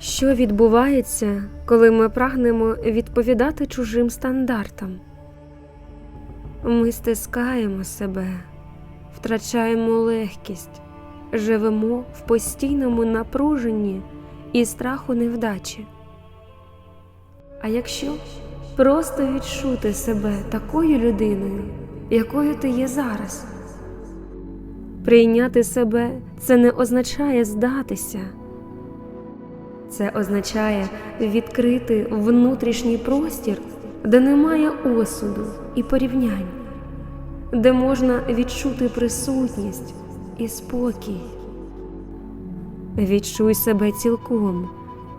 Що відбувається, коли ми прагнемо відповідати чужим стандартам? Ми стискаємо себе, втрачаємо легкість, живемо в постійному напруженні і страху невдачі. А якщо просто відчути себе такою людиною, якою ти є зараз, прийняти себе це не означає здатися. Це означає відкрити внутрішній простір, де немає осуду і порівнянь, де можна відчути присутність і спокій. Відчуй себе цілком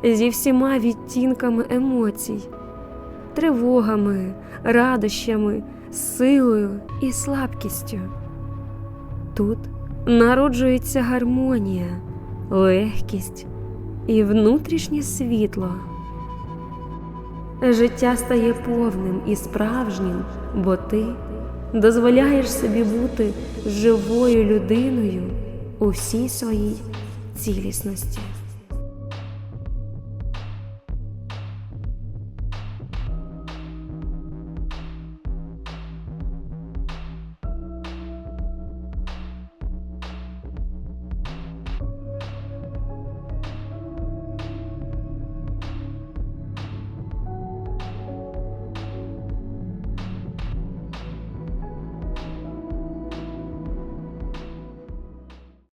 зі всіма відтінками емоцій, тривогами, радощами, силою і слабкістю. Тут народжується гармонія, легкість і внутрішнє світло. Життя стає повним і справжнім, бо ти дозволяєш собі бути живою людиною у всій своїй цілісності.